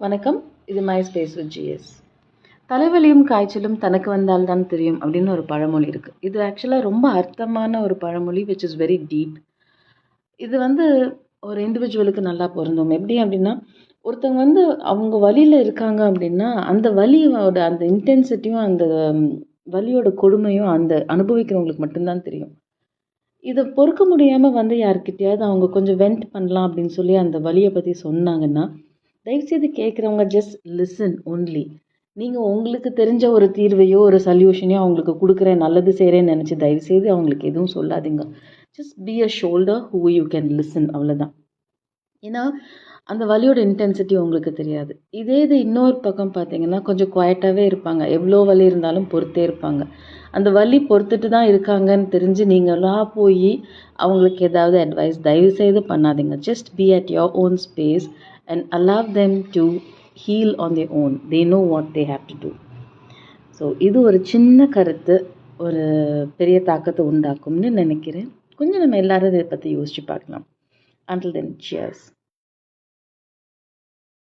வணக்கம். இது my space with GS தலைவலியும் காய்ச்சலும் தனக்கு வந்தால் தான் தெரியும் அப்படின்னு ஒரு பழமொழி இருக்குது இது ஆக்சுவலாக ரொம்ப அர்த்தமான ஒரு பழமொழி விச் இஸ் வெரி டீப் இது வந்து ஒரு இண்டிவிஜுவலுக்கு நல்லா பொருந்தும். எப்படி அப்படின்னா ஒருத்தவங்க வந்து அவங்க வழியில் இருக்காங்க அப்படின்னா அந்த வலியோட அந்த இன்டென்சிட்டியும் அந்த வலியோட கொடுமையும் அந்த அனுபவிக்கிறவங்களுக்கு மட்டும்தான் தெரியும். இதை பொறுக்க முடியாமல் வந்து யார்கிட்டயாவது அவங்க கொஞ்சம் வெண்ட் பண்ணலாம் அப்படின்னு சொல்லி அந்த வழியை பற்றி சொன்னாங்கன்னா தயவுசெய்து கேட்குறவங்க ஜஸ்ட் லிசன் ஒன்லி நீங்கள் உங்களுக்கு தெரிஞ்ச ஒரு தீர்வையோ ஒரு சொல்யூஷனையோ அவங்களுக்கு கொடுக்குறேன் நல்லது செய்கிறேன்னு நினச்சி தயவுசெய்து அவங்களுக்கு எதுவும் சொல்லாதீங்க. Just be a shoulder who you can listen அவ்வளோதான் ஏன்னா அந்த வலியோட இன்டென்சிட்டி உங்களுக்கு தெரியாது. இதே இது இன்னொரு பக்கம் பார்த்தீங்கன்னா கொஞ்சம் குவாய்ட்டாகவே இருப்பாங்க. எவ்வளோ வலி இருந்தாலும் பொறுத்தே இருப்பாங்க. அந்த வலி பொறுத்துட்டு தான் இருக்காங்கன்னு தெரிஞ்சு நீங்களாக போய் அவங்களுக்கு ஏதாவது அட்வைஸ் தயவு செய்து பண்ணாதீங்க. Just be at your own space and allow them to heal on their own they know what they have to do so இது ஒரு சின்ன கருத்து ஒரு பெரிய தாக்கத்தை உண்டாக்கும்னு நினைக்கிறேன். கொஞ்சம் நம்ம எல்லாரும் இதை பற்றி யோசிச்சு பார்க்கலாம். Until then cheers